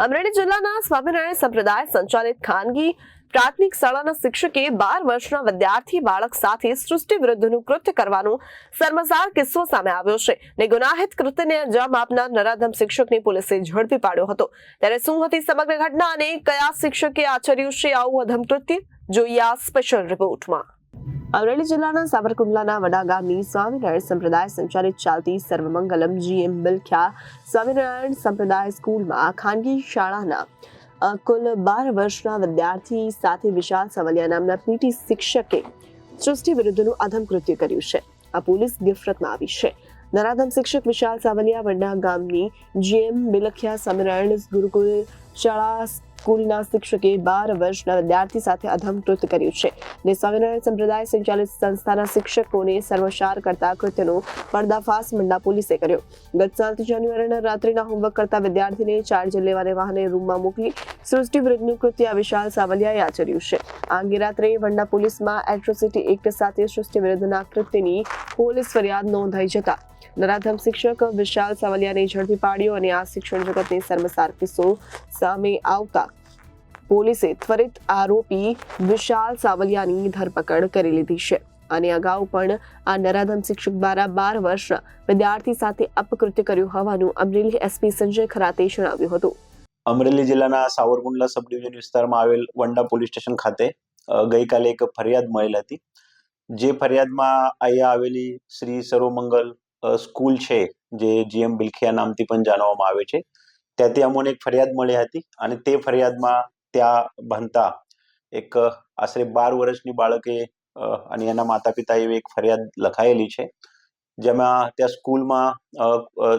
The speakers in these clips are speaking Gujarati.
અમરેલી જિલ્લાના સ્વામિનારાયણ સંપ્રદાય સંચાલિત ખાનગી પ્રાથમિક શાળાના શિક્ષકે બાર વર્ષના વિદ્યાર્થી બાળક સાથે સૃષ્ટિ વિરુદ્ધનું કૃત્ય કરવાનો શર્મસાર કિસ્સો સામે આવ્યો છે. ને ગુનાહિત કૃત્યને અંજામ આપનાર નરાધમ શિક્ષકને પોલીસે ઝડપી પાડ્યો હતો. ત્યારે શું હતી સમગ્ર ઘટના અને કયા શિક્ષકે આચર્યું છે આવું અધમ કૃત્ય? જોઈએ આ સ્પેશિયલ રિપોર્ટમાં અમરેલી જિલ્લાના સાવરકુંડલાના વડા ગામની સ્વામિનારાયણ સંપ્રદાય સંચાલિત ચાલતી સર્વમંગલમ જીએમ બિલખ્યા સ્વામિનારાયણ સંપ્રદાય સ્કૂલમાં ખાનગી શાળાના કુલ બાર વર્ષના વિદ્યાર્થી સાથે વિશાલ સવલિયા નામના પીટી શિક્ષકે સૃષ્ટિ વિરુદ્ધનું અધમ કૃત્ય કર્યું છે. આ પોલીસ ગિફરતમાં આવી છે. નરાધમ શિક્ષક વિશાલ સાવલિયા વડા ગામની જીએમ બિલખિયા સ્વામિનારાયણ ગુરુકુલ શાળા સ્કૂલના શિક્ષકે બાર વર્ષના વિદ્યાર્થી સાથે અધમ કૃત્ય કર્યું છે. ને સ્વામિનારાયણ સંપ્રદાય સંચાલિત સંસ્થાના શિક્ષકોને સર્વસાર કરતા કૃત્યનો પર્દાફાશ મંડા પોલીસે કર્યો. ગત સાત જાન્યુઆરીના રાત્રિના હોમવર્ક કરતા વિદ્યાર્થીને ચાર્જ લેવાને વાહને રૂમમાં મોકલી સૃષ્ટિ વિરુદ્ધનું કૃત્ય વિશાલ સાવલિયાએ આચર્યું છે. આ અંગે રાત્રે વંડા પોલીસમાં એટ્રોસિટી એક્ટ સાથે સૃષ્ટિ વિરુદ્ધના કૃત્યની પોલીસ ફરિયાદ નોંધાઈ જતા. નરાધમ શિક્ષક વિશાલ સાવલિયાને ઝડપી પાડ્યો અને આ શિક્ષણ જગતને શર્મસાર કિસ્સો સામે આવતા પોલીસે ત્વરિત આરોપી વિશાલ સાવલિયાની ધરપકડ કરી લીધી છે. અને અગાઉ પણ આ નરાધમ શિક્ષક દ્વારા બાર વર્ષના વિદ્યાર્થી સાથે અપકૃત્ય કર્યું હોવાનું અમરેલી એસપી સંજય ખરાતે જણાવ્યું હતું. અમરેલી જિલ્લાના સાવરકુંડલા સબ વિસ્તારમાં આવેલ વંડા પોલીસ સ્ટેશન ખાતે ગઈકાલે એક ફરિયાદ મળેલ હતી. જે ફરિયાદમાં અહીંયા આવેલી શ્રી સર્વમંગલ સ્કૂલ છે, જે જીએમ બિલખિયા નામથી પણ જાણવામાં આવે છે. ત્યાંથી અમોને એક ફરિયાદ મળી હતી અને તે ફરિયાદમાં ત્યાં ભણતા એક, આશરે બાર વર્ષની બાળકે અને એના માતા પિતા એવી એક ફરિયાદ લખાયેલી છે, જેમાં ત્યાં સ્કૂલમાં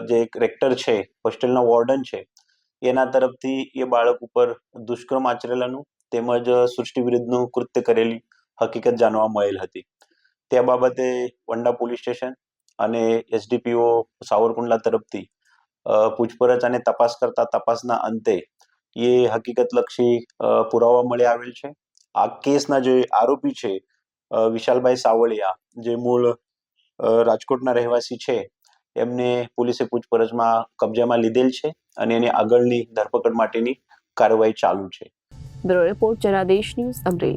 જે એક રેક્ટર છે, હોસ્ટેલના વોર્ડન છે, એના તરફથી એ બાળક ઉપર દુષ્કર્મ આચરેલાનું તેમજ સૃષ્ટિ વિરુદ્ધનું કૃત્ય કરેલી હકીકત જાણવા મળેલ હતી. તે બાબતે વંડા પોલીસ સ્ટેશન અને એસડીપીઓ સાવરકુંડલા તરફથી પૂછપરછ અને તપાસ કરતા તપાસના અંતે એ હકીકતલક્ષી પુરાવા મળી આવેલ છે. આ કેસના જે આરોપી છે વિશાલભાઈ સાવળિયા, જે મૂળ રાજકોટના રહેવાસી છે, એમને પોલીસે પૂછપરછમાં કબજામાં લીધેલ છે અને એની આગળની ધરપકડ માટેની કાર્યવાહી ચાલુ છે. Report Janadesh news Amreli.